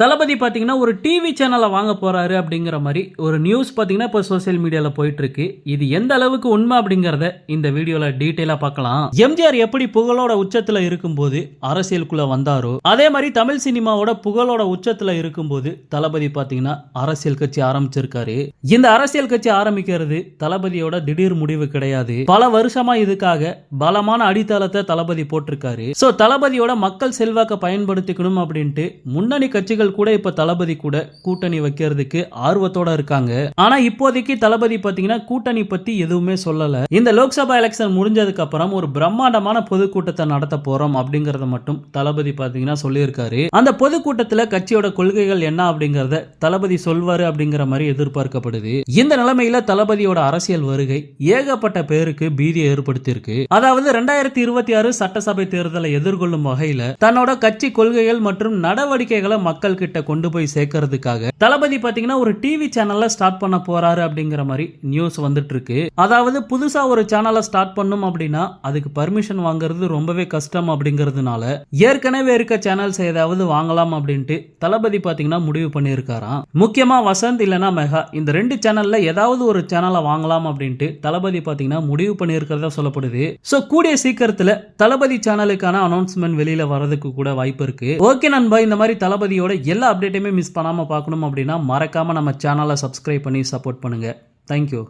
தளபதி பாத்தீங்கன்னா ஒரு டிவி சேனலை வாங்க போறாரு அப்படிங்கிற மாதிரி ஒரு நியூஸ் பாத்தீங்கன்னா இப்போ சோசியல் மீடியால போயிட்டு இருக்கு இது எந்த அளவுக்கு உண்மை அப்படிங்கறத இந்த வீடியோல டீட்டெயிலாக பார்க்கலாம். எம்ஜிஆர் எப்படி புகழோட உச்சத்துல இருக்கும்போது அரசியலுக்குள்ளே வந்தாரோ அதே மாதிரி தமிழ் சினிமாவோட புகழோட உச்சத்துல இருக்கும்போது தளபதி பாத்தீங்கன்னா அரசியல் கட்சி ஆரம்பிச்சிருக்காரு. இந்த அரசியல் கட்சி ஆரம்பிக்கிறது தளபதியோட திடீர் முடிவு கிடையாது. பல வருஷமா இதுக்காக பலமான அடித்தளத்தை தளபதி போட்டிருக்காரு. சோ தளபதியோட மக்கள் செல்வாக்க பயன்படுத்திக்கணும் அப்படின்ட்டு முன்னணி கட்சிகள் கூட இப்ப தளபதி கூட கூட்டணி வைக்கிறதுக்கு ஆர்வத்தோட இருக்காங்க. ஆனா இப்போதைக்கு தளபதி பாத்தீங்கன்னா கூட்டணி பத்தி எதுவுமே சொல்லல. இந்த லோக்சபா எலெக்ஷன் முடிஞ்சதுக்கு அப்புறம் ஒரு பிரம்மாண்டமான பொதுக்கூட்டத்தை நடத்த போறோம் அப்படிங்கறத மட்டும் தளபதி பாத்தீங்கன்னா சொல்லியிருக்காரு. அந்த பொதுக்கூட்டத்துல கட்சியோட கொள்கைகள் என்ன அப்படிங்கறத தளபதி சொல்வாரு அப்படிங்கிற மாதிரி எதிர்பார்க்கப்படுது. இந்த நிலைமையில தளபதியோட அரசியல் வருகை ஏகப்பட்ட பேருக்கு பீதியை ஏற்படுத்தியிருக்கு. அதாவது ரெண்டாயிரத்தி இருபத்தி ஆறு சட்டசபை தேர்தலை எதிர்கொள்ளும் வகையில தன்னோட கட்சி கொள்கைகள் மற்றும் நடவடிக்கைகளை மக்கள் கிட்ட கொண்டு போய் சேர்க்கறதுக்காக. தளபதி பாத்தீங்கன்னா ஒரு டிவி சேனல்ல ஸ்டார்ட் பண்ண போறாரு அப்படிங்கிற மாதிரி நியூஸ் வந்துட்டு இருக்கு அதாவது புதுசா ஒரு சேனலை ஸ்டார்ட் பண்ணும் அப்படின்னா அதுக்கு பர்மிஷன் வாங்குறது ரொம்பவே கஷ்டம் அப்படிங்கிறதுனால ஏற்கனவே இருக்க சேனல்ஸ் ஏதாவது வாங்கலாம் அப்படின்ட்டு தளபதி பாத்தீங்கன்னா முடிவு பண்ணியிருக்காராம். முக்கியமா வசந்த் இல்லைனா மெகா இந்த ரெண்டு சேனல்ல ஏதாவது ஒரு சேனலை வாங்கலாம் அப்படின்ட்டு தளபதி பாத்தீங்கன்னா முடிவு பண்ணியிருக்கிறதா சொல்லப்படுது. சோ கூடிய சீக்கிரத்துல தளபதி சேனலுக்கான அனௌன்ஸ்மெண்ட் வெளியில வரதுக்கு கூட வாய்ப்பு இருக்கு. ஓகே நண்பா இந்த மாதிரி தளபதியோட எல்லா அப்டேட்டையுமே மிஸ் பண்ணாமல் பார்க்கணும் அப்படின்னா மறக்காமல் நம்ம சேனலை சப்ஸ்கிரைப் பண்ணி சப்போர்ட் பண்ணுங்கள் தேங்க்யூ